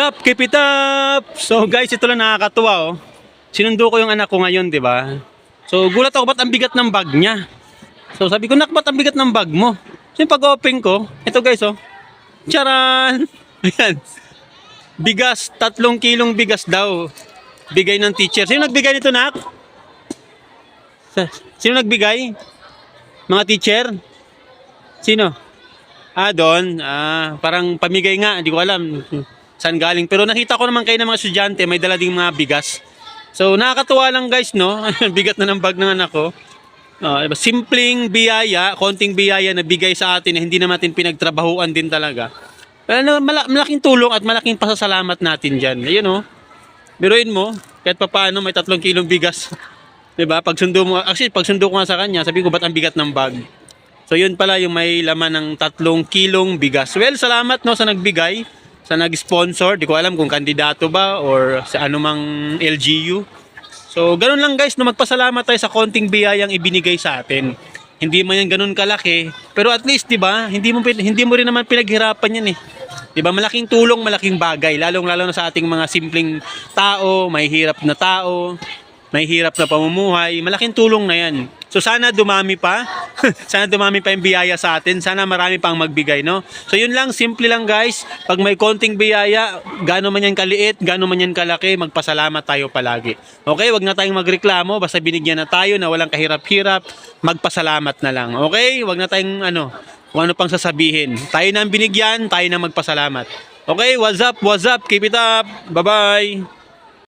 Top, keep it up! So guys, ito lang nakakatuwa oh. Sinundo ko yung anak ko ngayon, di ba? So gulat ako, ba't ang bigat ng bag niya? So sabi ko, nak, ba't ang bigat ng bag mo? So yung pag-open ko, ito guys oh. Charan! Ayan. Bigas, tatlong kilong bigas daw. Bigay ng teacher. Sino nagbigay nito, nak? Sino nagbigay? Mga teacher? Sino? Ah, doon. Ah, parang pamigay nga. Hindi ko alam saan galing. Pero nakita ko naman kayo ng mga estudyante, may dala ding mga bigas. So, nakakatuwa lang guys, no? Bigat na ng bag ng anak ko. Ah, diba? Simpleng biyaya, konting biyaya na bigay sa atin na hindi naman natin pinagtrabahuan din talaga. Ano, mala- malaking tulong at malaking pasasalamat natin dyan. Ayun, oh. Biruin mo, kahit pa paano may tatlong kilong bigas. 'Di ba? Pag sundo mo, actually pag sundo ko nga sa kanya, sabi ko ba't ang bigat ng bag? So yun pala yung may laman ng tatlong kilong bigas. Well, salamat no sa nagbigay, sa nag-sponsor. Di ko alam kung kandidato ba or sa anumang LGU. So ganun lang guys, no magpasalamat tayo sa konting biyayang ibinigay sa atin. Hindi man yan ganun kalaki, pero at least 'di ba? Hindi mo hindi mo rin naman pinaghirapan yan eh. 'Di ba? Malaking tulong, malaking bagay, lalong-lalo na sa ating mga simpleng tao, may hirap na tao, may hirap na pamumuhay, malaking tulong na yan. So sana dumami pa, sana dumami pa yung biyaya sa atin, sana marami pang magbigay, no? So yun lang, simple lang guys, pag may konting biyaya, gano'n man yan kaliit, gano'n man yan kalaki, magpasalamat tayo palagi. Okay, wag na tayong magreklamo, basta binigyan na tayo na walang kahirap-hirap, magpasalamat na lang. Okay, wag na tayong ano, kung ano pang sasabihin. Tayo na ang binigyan, tayo na magpasalamat. Okay, what's up, what's up, keep it up, bye-bye.